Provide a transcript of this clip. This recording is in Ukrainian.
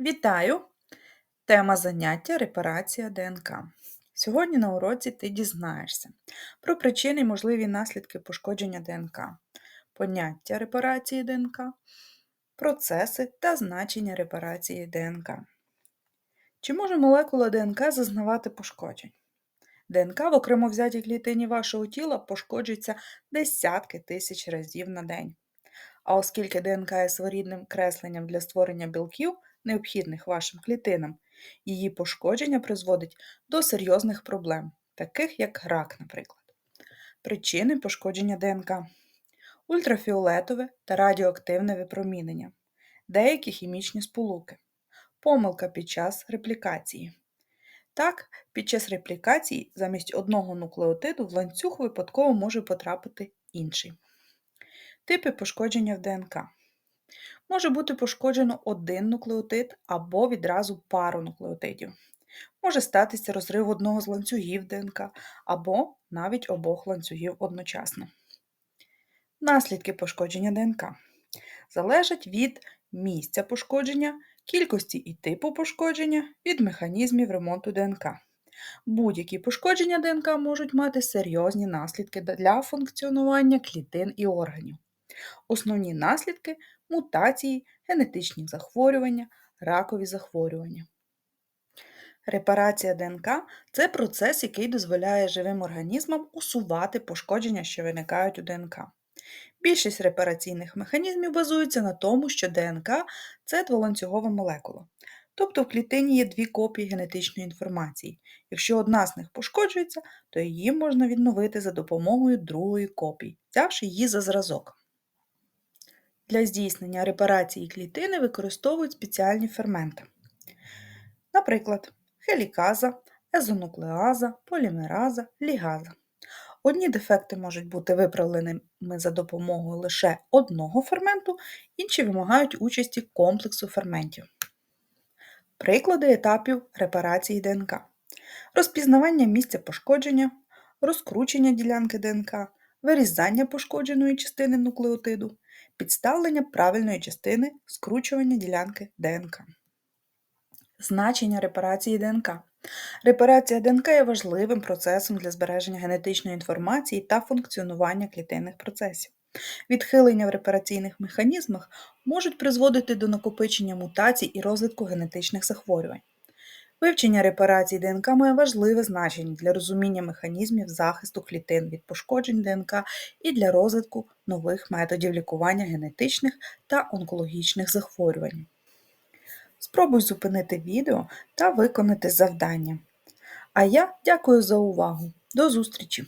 Вітаю! Тема заняття репарація ДНК. Сьогодні на уроці ти дізнаєшся про причини і можливі наслідки пошкодження ДНК, поняття репарації ДНК, процеси та значення репарації ДНК. Чи може молекула ДНК зазнавати пошкоджень? ДНК в окремо взятій клітині вашого тіла пошкоджується десятки тисяч разів на день. А оскільки ДНК є своєрідним кресленням для створення білків, необхідних вашим клітинам, її пошкодження призводить до серйозних проблем, таких як рак, наприклад. Причини пошкодження ДНК ультрафіолетове та радіоактивне випромінення, деякі хімічні сполуки, помилка під час реплікації. Так, під час реплікації замість одного нуклеотиду в ланцюг випадково може потрапити інший. Типи пошкодження в ДНК. Може бути пошкоджено один нуклеотид або відразу пару нуклеотидів. Може статися розрив одного з ланцюгів ДНК або навіть обох ланцюгів одночасно. Наслідки пошкодження ДНК залежать від місця пошкодження, кількості і типу пошкодження, від механізмів ремонту ДНК. Будь-які пошкодження ДНК можуть мати серйозні наслідки для функціонування клітин і органів. Основні наслідки мутації, генетичні захворювання, ракові захворювання. Репарація ДНК це процес, який дозволяє живим організмам усувати пошкодження, що виникають у ДНК. Більшість репараційних механізмів базується на тому, що ДНК це дволанцюгова молекула. Тобто в клітині є дві копії генетичної інформації. Якщо одна з них пошкоджується, то її можна відновити за допомогою другої копії, взявши її за зразок. Для здійснення репарації клітини використовують спеціальні ферменти. Наприклад, хеліказа, езонуклеаза, полімераза, лігаза. Одні дефекти можуть бути виправленими за допомогою лише одного ферменту, інші вимагають участі комплексу ферментів. Приклади етапів репарації ДНК: розпізнавання місця пошкодження, розкручення ділянки ДНК, вирізання пошкодженої частини нуклеотиду, підставлення правильної частини скручування ділянки ДНК. Значення репарації ДНК. Репарація ДНК є важливим процесом для збереження генетичної інформації та функціонування клітинних процесів. Відхилення в репараційних механізмах можуть призводити до накопичення мутацій і розвитку генетичних захворювань. Вивчення репарацій ДНК має важливе значення для розуміння механізмів захисту клітин від пошкоджень ДНК і для розвитку нових методів лікування генетичних та онкологічних захворювань. Спробуй зупинити відео та виконати завдання. А я дякую за увагу. До зустрічі!